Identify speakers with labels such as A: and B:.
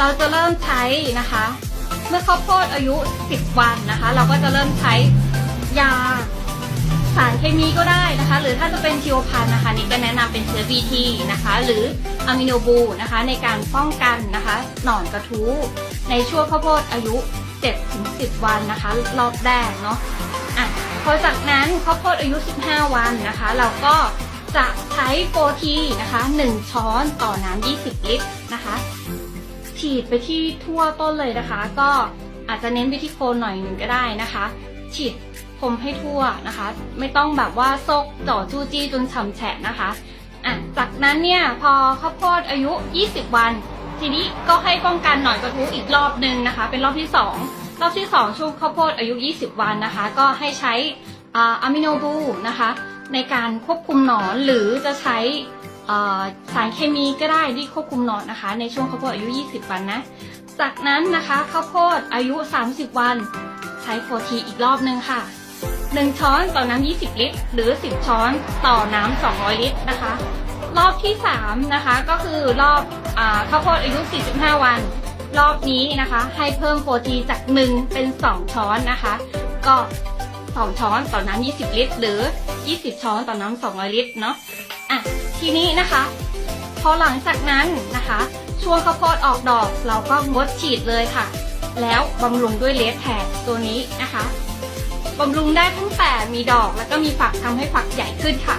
A: ราจะเริ่มใช้นะคะ เมื่อข้าวโพดอายุ 10 วันนะคะ เราก็จะเริ่มใช้ยาสารเคมีก็ได้นะคะ หรือถ้าจะเป็นชีวพันธ์นะคะนี่ก็แนะนำเป็นเชื้อ BT นะคะ หรืออะมิโนบูนะคะ ในการป้องกันนะคะหนอนกระทู้ในช่วงข้าวโพดอายุ 7-10 วันนะคะ รอบแรกเนาะอะพอจากนั้นข้าวโพดอายุ 15 วันนะคะ เราก็จะใช้โฟทีนะคะ 1 ช้อนต่อน้ำ20 ลิตรนะคะ ฉีดไปที่ทั่วต้นเลยนะคะ ก็อาจจะเน้นไปที่โคนหน่อยหนึ่งก็ได้นะคะ ฉีดพรมให้ทั่วนะคะ ไม่ต้องแบบว่าซกจ่อจู้จี้จนฉ่ำแฉะนะคะอะจากนั้นเนี่ยพอข้าวโพดอายุ 20 วัน ทีนี้ก็ให้ป้องกันหน่อยกระทุ้อีกรอบหนึ่งนะคะ เป็นรอบที่ 2 รอบที่ 2 ช่วงข้าวโพดอายุ 20 วันนะคะ ก็ให้ใช้อะมิโนบูนะคะ ในการควบคุมหนอนหรือจะใช้ สารเคมีก็ได้ที่ควบคุมหนอนนะคะ ในช่วงข้าวโพดอายุ 20 วันนะ จากนั้นนะคะข้าวโพดอายุ 30 วัน ใช้โฟทีอีกรอบนึงค่ะ 1 ช้อนต่อน้ำ 20 ลิตร หรือ 10 ช้อนต่อน้ำ 200 ลิตรนะคะ รอบที่ 3 นะคะก็คือรอบอข้าวโพดอายุ 45 วัน รอบนี้นะคะให้เพิ่มโฟทีจาก 1 เป็น 2 ช้อนนะคะ ก็ 2 ช้อนต่อน้ำ 20 ลิตร หรือ 20 ช้อนต่อน้ำ 200 ลิตรเนาะ ทีนี้นะคะ พอหลังจากนั้นนะคะ ช่วงข้าวโพดออกดอกเราก็งดฉีดเลยค่ะ แล้วบำรุงด้วยเลสแทนตัวนี้นะคะบำรุงได้ตั้งแต่มีดอกแล้วก็มีฝักทำให้ฝักใหญ่ขึ้นค่ะ